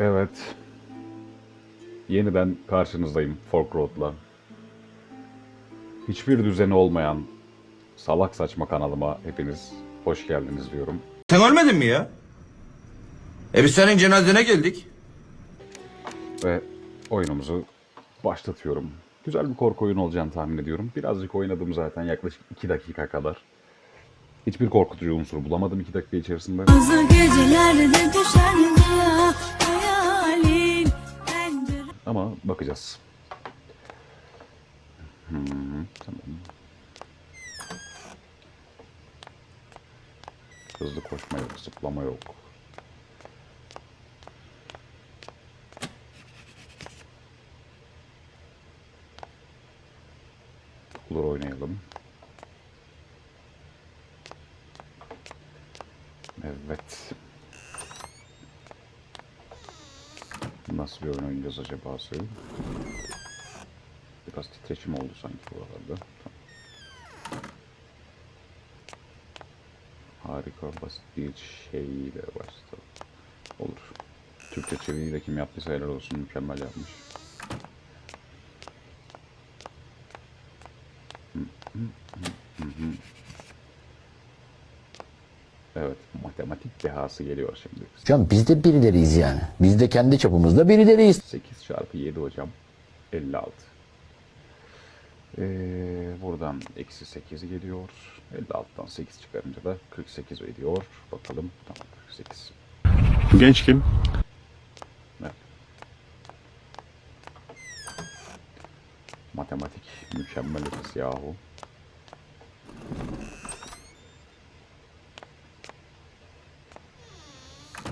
Evet. Yeniden karşınızdayım Fork Road'la. Hiçbir düzeni olmayan salak saçma kanalıma hepiniz hoş geldiniz diyorum. Sen ölmedin mi ya? E biz senin cenazene geldik. Ve oyunumuzu başlatıyorum. Güzel bir korku oyunu olacağını tahmin ediyorum. Birazcık oynadım zaten yaklaşık 2 dakika kadar. Hiçbir korkutucu unsur bulamadım 2 dakika içerisinde. Bazı gecelerde düşer Ama bakacağız. Hmm, tamam. Hızlı koşma yok, zıplama yok. Olur oynayalım. Evet. Nasıl bir oynayacağız acaba? Biraz titreşim oldu sanki bu arada. Tamam. Harika basit bir şeyle başladı. Olur. Türkçe çeviriyi de kim yaptıysa helal olsun mükemmel yapmış. Evet, matematik dehası geliyor şimdi. Can biz de birileriyiz yani. Biz de kendi çapımızda birileriyiz. 8 çarpı 7 hocam. 56. Ee, buradan eksi 8 geliyor. 56'dan 8 çıkarınca da 48 ediyor. Bakalım. Tamam 48. Genç kim? Evet. Matematik mükemmel yahu.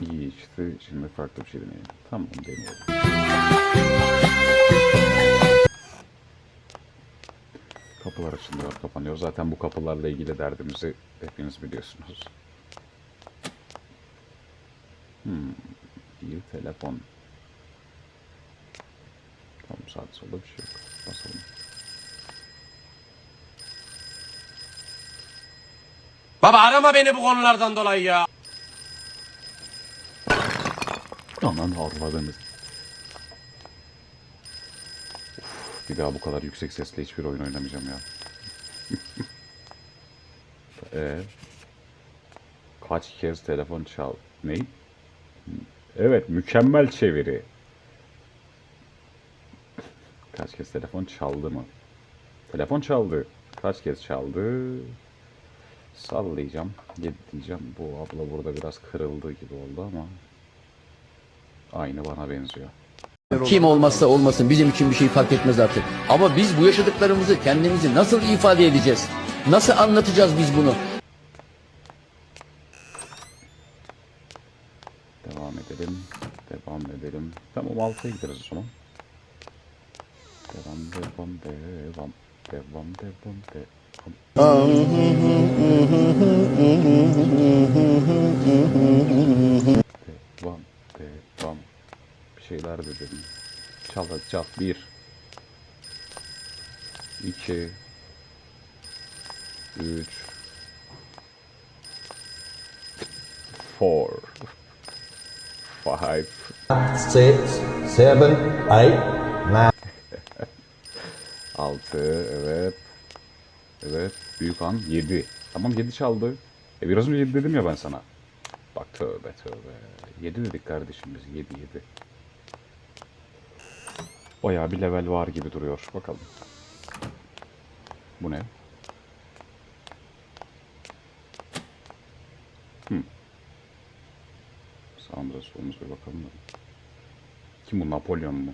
İyi işte şimdi farklı bir şey deneyelim. Tamam deneyelim. Kapılar açılıyor, kapanıyor. Zaten bu kapılarla ilgili derdimizi hepiniz biliyorsunuz. Hmm, bir telefon. Tamam sağda solda bir şey yok. Basalım. Baba arama beni bu konulardan dolayı ya. Aman avradınız. Bir daha bu kadar yüksek sesle hiçbir oyun oynamayacağım ya. e kaç kez telefon çal... Ne? Evet, mükemmel çeviri. Kaç kez telefon çaldı mı? Telefon çaldı. Kaç kez çaldı? Sallayacağım. Yedi diyeceğim. Bu abla burada biraz kırıldı gibi oldu ama aynı bana benziyor. Kim olmazsa olmasın bizim için bir şey fark etmez artık. Ama biz bu yaşadıklarımızı kendimizi nasıl ifade edeceğiz? Nasıl anlatacağız biz bunu? Devam edelim. Devam edelim. Tamam 6'ya gideriz o zaman. Devam. Devam devam devam. Devam devam. Şeyler dedim. Çal hadi çal. Bir. İki. Üç. Four. Five. six, seven, eight, nine. 6 evet. Evet. Büyük an 7. Tamam 7 çaldı. E biraz önce 7 dedim ya ben sana. Bak tövbe tövbe. 7 dedik kardeşim biz. 7 7. Bayağı bir level var gibi duruyor. Bakalım. Bu ne? Hmm. Sağımıza solumuza bir bakalım da. Kim bu? Napolyon mu?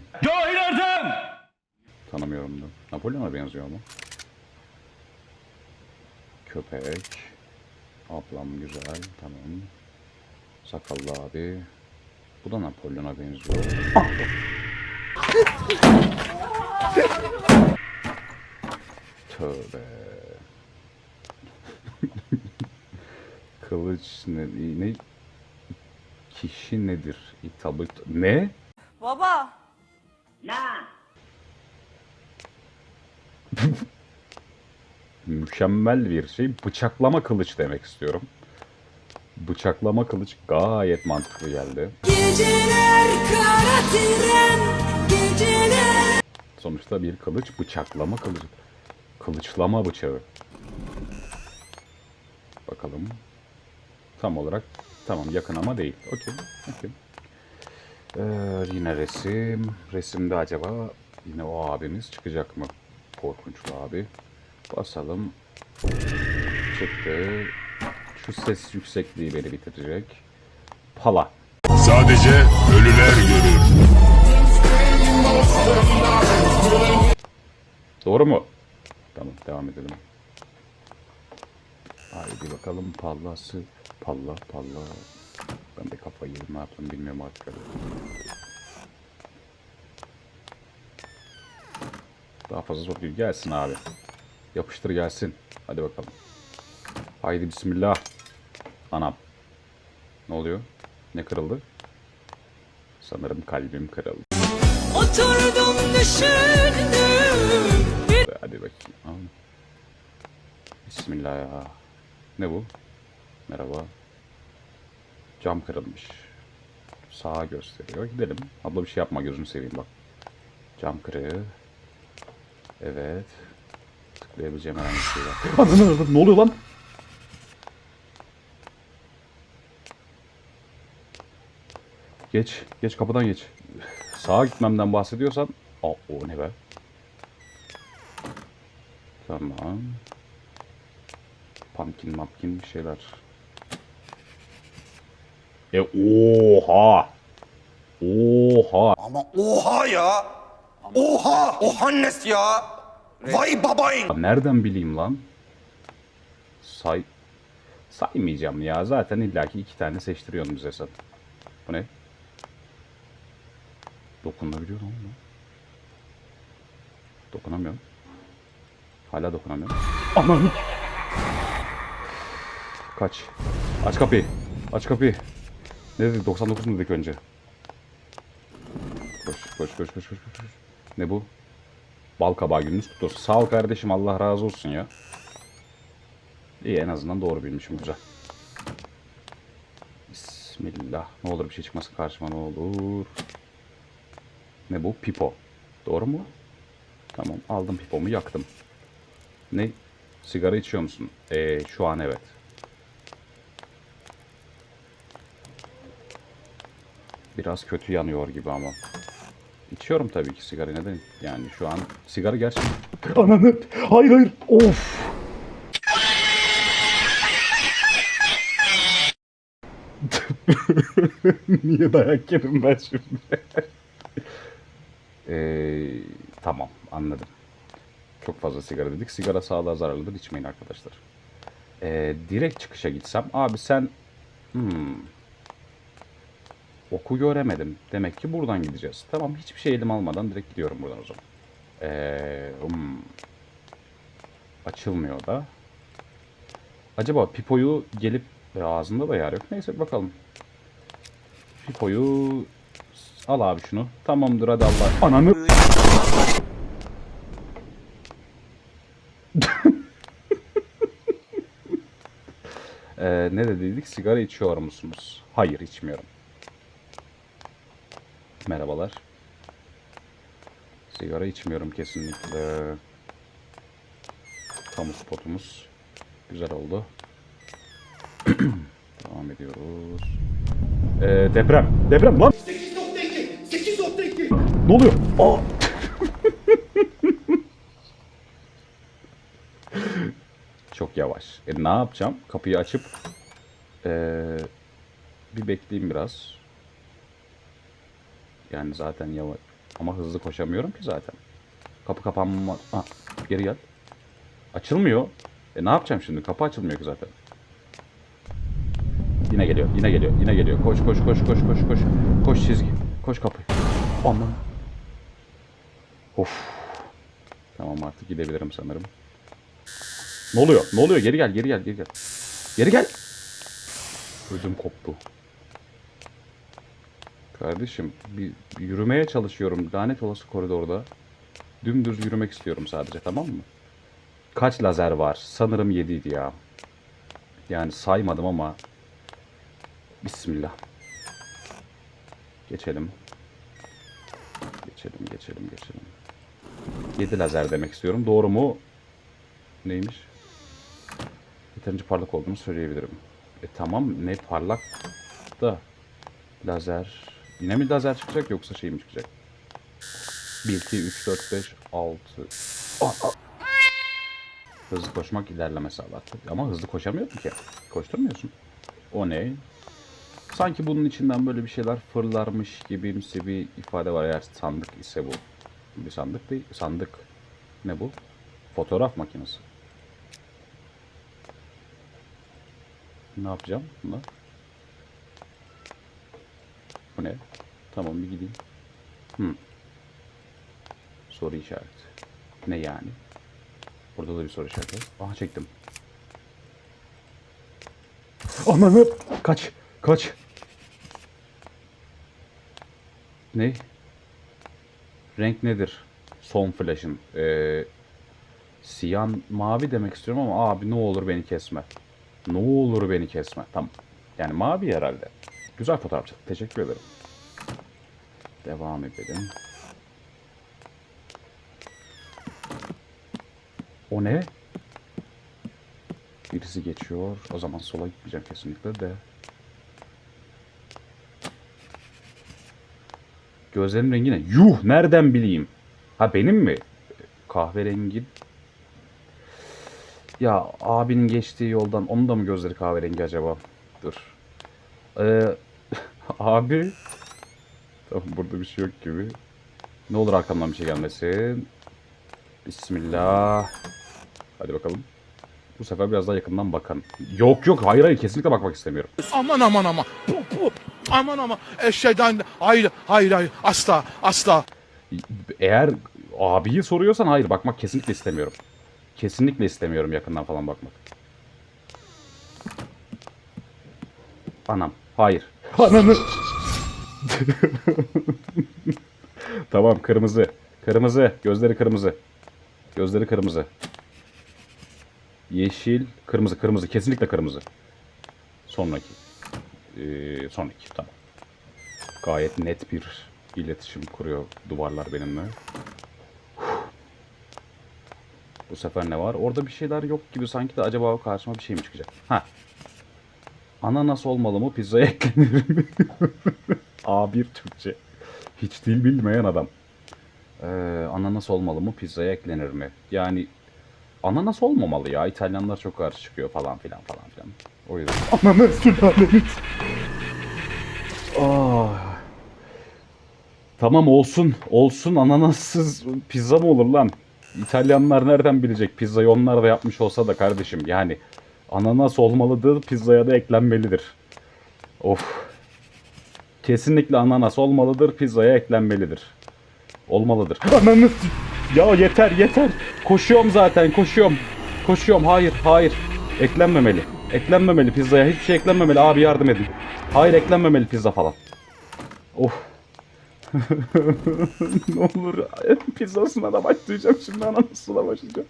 Tanımıyorum da. Napolyon'a benziyor ama. Köpek. Ablam güzel. Tamam. Sakallı abi. Bu da Napolyon'a benziyor. Tövbe. Kılıç ne, ne? Kişi nedir? Hitabı... Ne? Baba. mükemmel bir şey. Bıçaklama kılıç demek istiyorum. bıçaklama kılıç gayet mantıklı geldi. Geceler kara tren Sonuçta bir kılıç bıçaklama kılıcı. Kılıçlama bıçağı. Bakalım. Tam olarak tamam yakın ama değil. Okey. okey. Ee, yine resim. Resimde acaba yine o abimiz çıkacak mı? Korkunçlu abi. Basalım. Çıktı. Şu ses yüksekliği beni bitirecek. Pala. Sadece ölüler görür. Doğru mu? Tamam devam edelim. Haydi bakalım pallası. Palla palla. Ben de kafayı ne yaptım bilmiyorum artık. Daha fazla değil. Gelsin abi. Yapıştır gelsin. Hadi bakalım. Haydi bismillah. Anam. Ne oluyor? Ne kırıldı? Sanırım kalbim kırıldı. Oturdum düşündüm Hadi bakayım. Bismillah ya. Ne bu? Merhaba. Cam kırılmış. Sağa gösteriyor. Gidelim. Abla bir şey yapma gözünü seveyim bak. Cam kırığı. Evet. Tıklayabileceğim herhangi bir şey var. Avradım, ne oluyor lan? Geç. Geç kapıdan geç. Sağa gitmemden bahsediyorsan... Aa, o ne be? Tamam. Pumpkin mapkin bir şeyler. E oha. Oha. Ama oha ya. Oha. Ohannes ya. Vay babayın. Nereden bileyim lan? Say saymayacağım ya. Zaten illaki iki tane seçtiriyorsun bize sen. Bu ne? Dokunabiliyor mu? Dokunamıyorum. Hala dokunamıyorum. Aman! Kaç. Aç kapıyı. Aç kapıyı. Ne dedi? 99 mu dedik önce? Koş, koş, koş, koş, koş, koş. Ne bu? Bal kabağı gününüz kutlu olsun. Sağ ol kardeşim Allah razı olsun ya. İyi en azından doğru bilmişim güzel. Bismillah. Ne olur bir şey çıkmasın karşıma ne olur. Ne bu? Pipo. Doğru mu? Tamam aldım pipomu yaktım. Ne? Sigara içiyor musun? Ee, şu an evet. Biraz kötü yanıyor gibi ama. İçiyorum tabii ki sigara neden? Yani şu an sigara gerçekten... Ananı! Hayır hayır! Of! Niye dayak yedim ben şimdi? Ee, tamam anladım. Çok fazla sigara dedik. Sigara sağlığa zararlıdır. içmeyin arkadaşlar. Ee, direkt çıkışa gitsem. Abi sen... Hmm, oku göremedim. Demek ki buradan gideceğiz. Tamam hiçbir şey elim almadan direkt gidiyorum buradan o zaman. Ee, hmm. Açılmıyor da. Acaba Pipo'yu gelip e, ağzında da yer yok. Neyse bakalım. Pipo'yu al abi şunu. Tamamdır hadi Allah. Ananı. Ee, ne dediydik? Sigara içiyor musunuz? Hayır içmiyorum. Merhabalar. Sigara içmiyorum kesinlikle. Kamu spotumuz. Güzel oldu. Devam ediyoruz. Ee, deprem. Deprem lan. 8.2. 8.2. Ne oluyor? Aa. Çok yavaş. E, ne yapacağım? Kapıyı açıp ee, bir bekleyeyim biraz. Yani zaten yavaş. Ama hızlı koşamıyorum ki zaten. Kapı kapanma... Ha, geri gel. Açılmıyor. E ne yapacağım şimdi? Kapı açılmıyor ki zaten. Yine geliyor, yine geliyor, yine geliyor. Koş, koş, koş, koş, koş, koş. Koş çizgi. Koş kapı. Aman. Of. Tamam artık gidebilirim sanırım. Ne oluyor? Ne oluyor? Geri gel, geri gel, geri gel. Geri gel. Ödüm koptu. Kardeşim bir yürümeye çalışıyorum. Lanet olası koridorda. Dümdüz yürümek istiyorum sadece tamam mı? Kaç lazer var? Sanırım 7 idi ya. Yani saymadım ama Bismillah. Geçelim. Geçelim, geçelim, geçelim. 7 lazer demek istiyorum. Doğru mu? Neymiş? Yeterince parlak olduğunu söyleyebilirim. E tamam ne parlak da lazer. Yine mi lazer çıkacak yoksa şey mi çıkacak? 1, 2, 3, 4, 5, 6. Aa, aa. Hızlı koşmak ilerleme sağlar. Ama hızlı koşamıyordun ki. Koşturmuyorsun. O ne? Sanki bunun içinden böyle bir şeyler fırlarmış gibimsi bir ifade var eğer sandık ise bu. Bir sandık değil. Sandık. Ne bu? Fotoğraf makinesi. Ne yapacağım bunda? Bu ne? Tamam bir gideyim. Hmm. Soru işareti. Ne yani? Burada da bir soru işareti. Aha çektim. Ananı! Kaç! Kaç! Ne? Renk nedir? Son flash'ın. Ee, siyan mavi demek istiyorum ama abi ne olur beni kesme. Ne olur beni kesme. Tamam. Yani mavi herhalde. Güzel fotoğraf. çıktı. Teşekkür ederim. Devam edelim. O ne? Birisi geçiyor. O zaman sola gitmeyeceğim kesinlikle de. Gözlerin rengi ne? Yuh! Nereden bileyim? Ha benim mi? Kahverengi. Ya abinin geçtiği yoldan onun da mı gözleri kahverengi acaba? Dur. Ee, abi. Tamam burada bir şey yok gibi. Ne olur arkamdan bir şey gelmesin. Bismillah. Hadi bakalım. Bu sefer biraz daha yakından bakın. Yok yok hayır hayır kesinlikle bakmak istemiyorum. Aman aman aman. Puh, puh. Aman aman. Eşeğden hayır hayır hayır asla asla. Eğer abiyi soruyorsan hayır bakmak kesinlikle istemiyorum. Kesinlikle istemiyorum yakından falan bakmak. Anam. Hayır. Ananı. tamam kırmızı. Kırmızı. Gözleri kırmızı. Gözleri kırmızı. Yeşil. Kırmızı. Kırmızı. Kesinlikle kırmızı. Sonraki. Ee, sonraki. Tamam. Gayet net bir iletişim kuruyor duvarlar benimle. Bu sefer ne var? Orada bir şeyler yok gibi sanki de acaba karşıma bir şey mi çıkacak? Ha. Ananas olmalı mı? Pizzaya eklenir mi? A1 Türkçe. Hiç dil bilmeyen adam. Ee, ananas olmalı mı? Pizzaya eklenir mi? Yani ananas olmamalı ya. İtalyanlar çok karşı çıkıyor falan filan falan filan. O yüzden. Ananas sülaleniz. Ah. Tamam olsun. Olsun ananassız pizza mı olur lan? İtalyanlar nereden bilecek? Pizzayı onlar da yapmış olsa da kardeşim. Yani ananas olmalıdır, pizzaya da eklenmelidir. Of. Kesinlikle ananas olmalıdır, pizzaya eklenmelidir. Olmalıdır. Ananas. Ya yeter yeter. Koşuyorum zaten koşuyorum. Koşuyorum hayır hayır. Eklenmemeli. Eklenmemeli pizzaya. Hiçbir şey eklenmemeli. Abi yardım edin. Hayır eklenmemeli pizza falan. Of. ne olur pizzasına da başlayacağım şimdi ananasına başlayacağım.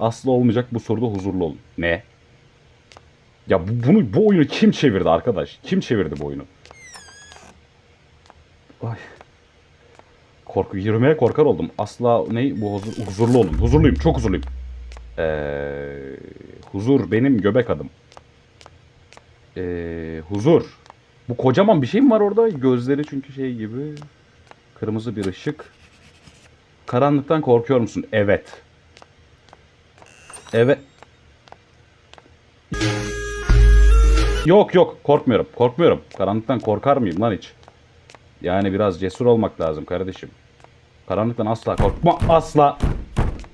Aslı olmayacak bu soruda huzurlu olun. Ne? Ya bu, bunu bu oyunu kim çevirdi arkadaş? Kim çevirdi bu oyunu? Ay. Korku yürümeye korkar oldum. Asla ne bu huzur, huzurlu olun. Huzurluyum, çok huzurluyum. Ee, huzur benim göbek adım. Ee, huzur. Bu kocaman bir şey mi var orada? Gözleri çünkü şey gibi. Kırmızı bir ışık. Karanlıktan korkuyor musun? Evet. Evet. Yok yok korkmuyorum. Korkmuyorum. Karanlıktan korkar mıyım lan hiç? Yani biraz cesur olmak lazım kardeşim. Karanlıktan asla korkma. Asla.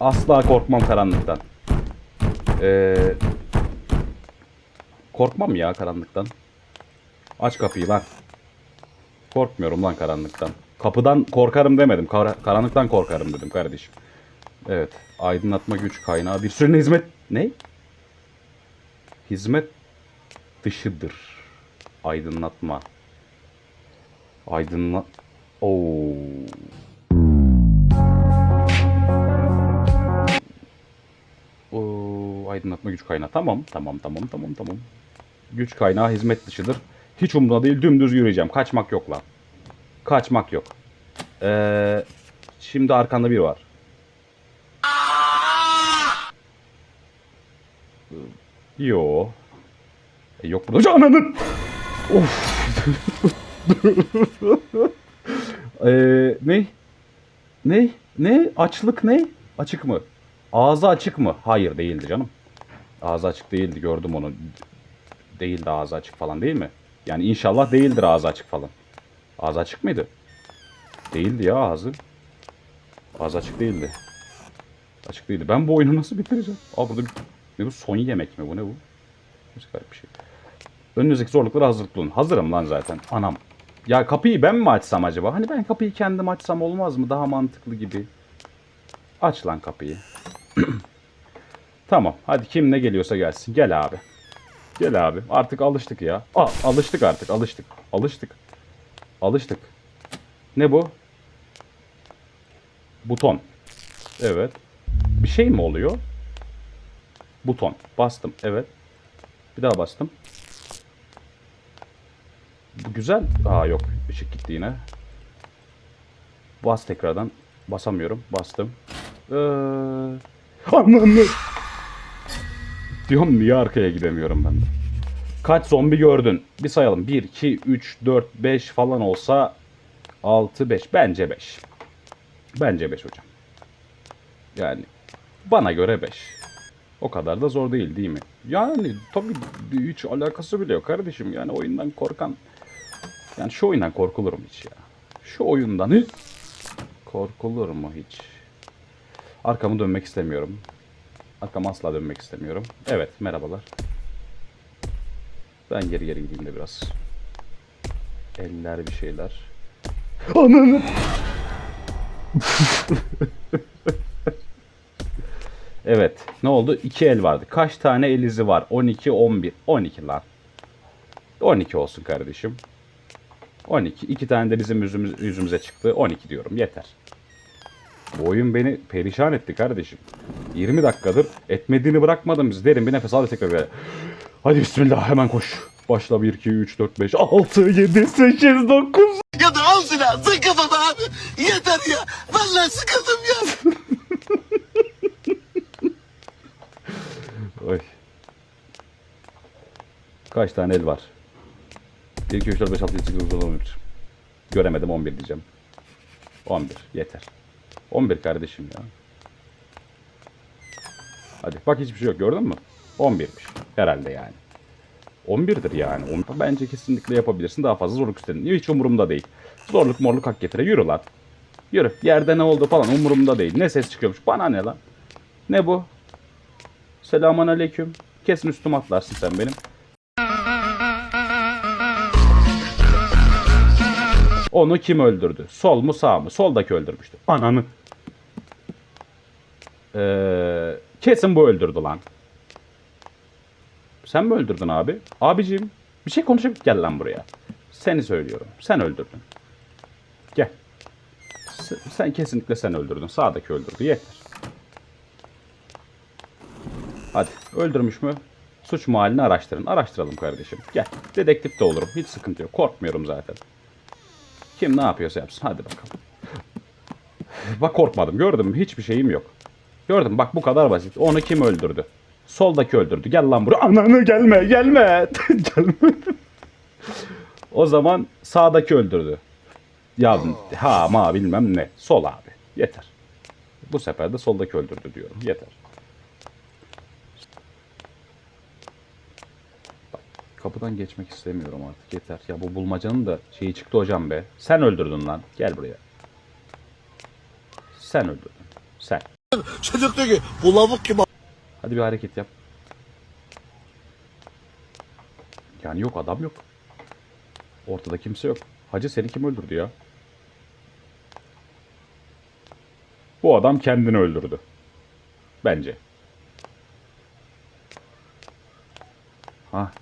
Asla korkmam karanlıktan. Ee, korkmam ya karanlıktan. Aç kapıyı lan. Korkmuyorum lan karanlıktan. Kapıdan korkarım demedim. Kara- karanlıktan korkarım dedim kardeşim. Evet. Aydınlatma güç kaynağı. Bir sürü hizmet... Ne? Hizmet dışıdır. Aydınlatma. Aydınlat... Oo. Aydınlatma güç kaynağı. Tamam, tamam, tamam, tamam, tamam. Güç kaynağı hizmet dışıdır. Hiç umurumda değil, dümdüz yürüyeceğim. Kaçmak yok lan. Kaçmak yok. Ee, şimdi arkanda biri var. Yo. E, yok burada. Ananın. Of. ee, ne? Ne? Ne? Açlık ne? Açık mı? Ağzı açık mı? Hayır değildi canım. Ağzı açık değildi gördüm onu. Değildi ağzı açık falan değil mi? Yani inşallah değildir ağzı açık falan. Ağzı açık mıydı? Değildi ya ağzı. Ağzı açık değildi. Açık değildi. Ben bu oyunu nasıl bitireceğim? Aa burada bir... Ne bu? Son yemek mi bu? Ne bu? Çok garip bir şey. Önünüzdeki zorluklara hazırlıklı olun. Hazırım lan zaten. Anam. Ya kapıyı ben mi açsam acaba? Hani ben kapıyı kendim açsam olmaz mı? Daha mantıklı gibi. Aç lan kapıyı. tamam. Hadi kim ne geliyorsa gelsin. Gel abi. Gel abi. Artık alıştık ya. Aa, alıştık artık. Alıştık. Alıştık. Alıştık. Ne bu? Buton. Evet. Bir şey mi oluyor? Buton. Bastım. Evet. Bir daha bastım. Bu güzel. Aa yok. Işık gitti yine. Bas tekrardan. Basamıyorum. Bastım. Ee... Ananı. Diyorum niye arkaya gidemiyorum ben de. Kaç zombi gördün? Bir sayalım. 1, 2, 3, 4, 5 falan olsa 6, 5. Bence 5. Bence 5 hocam. Yani bana göre 5. O kadar da zor değil değil mi? Yani tabii hiç alakası bile yok kardeşim. Yani oyundan korkan... Yani şu oyundan korkulur mu hiç ya? Şu oyundan hiç korkulur mu hiç? Arkamı dönmek istemiyorum. Arkama asla dönmek istemiyorum. Evet merhabalar. Ben geri geri gideyim de biraz. Eller bir şeyler. Ananı! Evet. Ne oldu? 2 el vardı. Kaç tane el izi var? 12, 11. 12 lan. 12 olsun kardeşim. 12. 2 tane de bizim yüzümüz, yüzümüze çıktı. 12 diyorum. Yeter. Bu oyun beni perişan etti kardeşim. 20 dakikadır etmediğini bırakmadım. Biz derin bir nefes al tekrar böyle. Hadi bismillah hemen koş. Başla 1, 2, 3, 4, 5, 6, 7, 8, 9. Ya da al silah sık kafama abi. Yeter ya. Vallahi sıkıldım ya. Oy. Kaç tane el var? 1, 2, 3, 4, 5, 6, 7, 8, 9, 10, 11. Göremedim 11 diyeceğim. 11 yeter. 11 kardeşim ya. Hadi bak hiçbir şey yok gördün mü? 11'miş herhalde yani. 11'dir yani. Bence kesinlikle yapabilirsin. Daha fazla zorluk üstlenin. Hiç umurumda değil. Zorluk morluk hak getire. Yürü lan. Yürü. Yerde ne oldu falan umurumda değil. Ne ses çıkıyormuş. Bana ne lan? Ne bu? Selamun aleyküm. Kesin üstüme atlarsın sen benim. Onu kim öldürdü? Sol mu sağ mı? Soldaki öldürmüştü. Ananı. Ee, kesin bu öldürdü lan. Sen mi öldürdün abi? Abicim bir şey konuşup gel lan buraya. Seni söylüyorum. Sen öldürdün. Gel. Sen, sen kesinlikle sen öldürdün. Sağdaki öldürdü. Yeter. Hadi öldürmüş mü? Suç mahallini araştırın. Araştıralım kardeşim. Gel. Dedektif de olurum. Hiç sıkıntı yok. Korkmuyorum zaten. Kim ne yapıyorsa yapsın. Hadi bakalım. Bak korkmadım. Gördün mü? Hiçbir şeyim yok. Gördün mü? Bak bu kadar basit. Onu kim öldürdü? Soldaki öldürdü. Gel lan buraya. Ananı gelme. Gelme. gelme. o zaman sağdaki öldürdü. Ya ha ma bilmem ne. Sol abi. Yeter. Bu sefer de soldaki öldürdü diyorum. Yeter. Kapıdan geçmek istemiyorum artık yeter. Ya bu bulmacanın da şeyi çıktı hocam be. Sen öldürdün lan. Gel buraya. Sen öldürdün. Sen. Çocuk diyor ki bu lavuk kim Hadi bir hareket yap. Yani yok adam yok. Ortada kimse yok. Hacı seni kim öldürdü ya? Bu adam kendini öldürdü. Bence. Ha.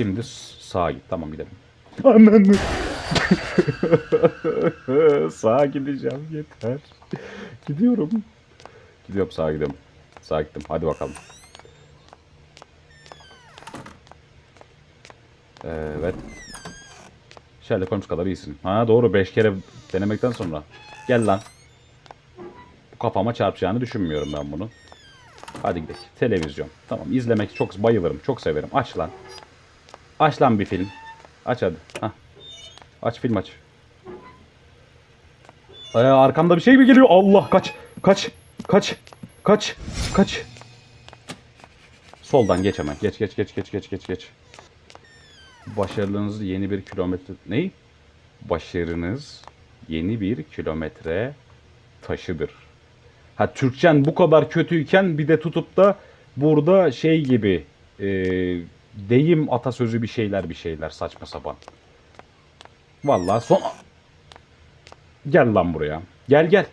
Şimdi sağa git. Tamam gidelim. Ananı. sağa gideceğim yeter. Gidiyorum. Gidiyorum sağa gidiyorum. Sağa gittim. Hadi bakalım. Evet. Sherlock Holmes kadar iyisin. Ha doğru 5 kere denemekten sonra. Gel lan. Bu kafama çarpacağını düşünmüyorum ben bunu. Hadi gidelim. Televizyon. Tamam izlemek çok bayılırım. Çok severim. Aç lan. Aç lan bir film. Aç hadi. Hah. Aç film aç. Ee, arkamda bir şey mi geliyor? Allah kaç. Kaç. Kaç. Kaç. Kaç. Soldan geç hemen. Geç geç geç geç geç geç geç. Başarınız yeni bir kilometre... Ney? Başarınız yeni bir kilometre taşıdır. Ha Türkçen bu kadar kötüyken bir de tutup da burada şey gibi e, deyim atasözü bir şeyler bir şeyler saçma sapan. Vallahi son... Gel lan buraya. Gel gel.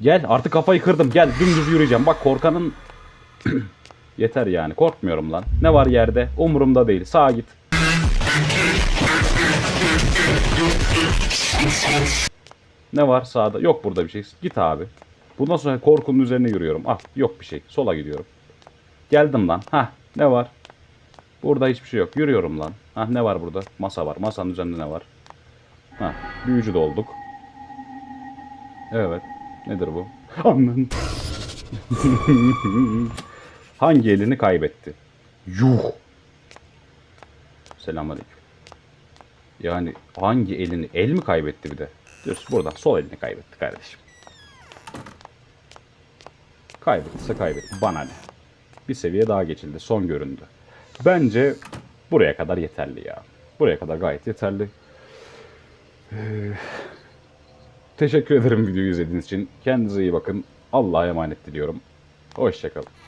Gel artık kafayı kırdım. Gel dümdüz yürüyeceğim. Bak korkanın yeter yani. Korkmuyorum lan. Ne var yerde? Umurumda değil. Sağa git. Ne var sağda? Yok burada bir şey. Git abi. Bundan sonra korkunun üzerine yürüyorum. Ah yok bir şey. Sola gidiyorum. Geldim lan. Ha ne var? Burada hiçbir şey yok. Yürüyorum lan. Ha ne var burada? Masa var. Masanın üzerinde ne var? Ha büyücü de olduk. Evet. Nedir bu? Aman. Hangi elini kaybetti? Yuh. Selamünaleyküm. Yani hangi elini? El mi kaybetti bir de? Diyorsun buradan sol elini kaybetti kardeşim. Kaybettiyse kaybetti. Bana ne? Bir seviye daha geçildi. Son göründü. Bence buraya kadar yeterli ya. Buraya kadar gayet yeterli. Ee, teşekkür ederim videoyu izlediğiniz için. Kendinize iyi bakın. Allah'a emanet diliyorum. Hoşçakalın.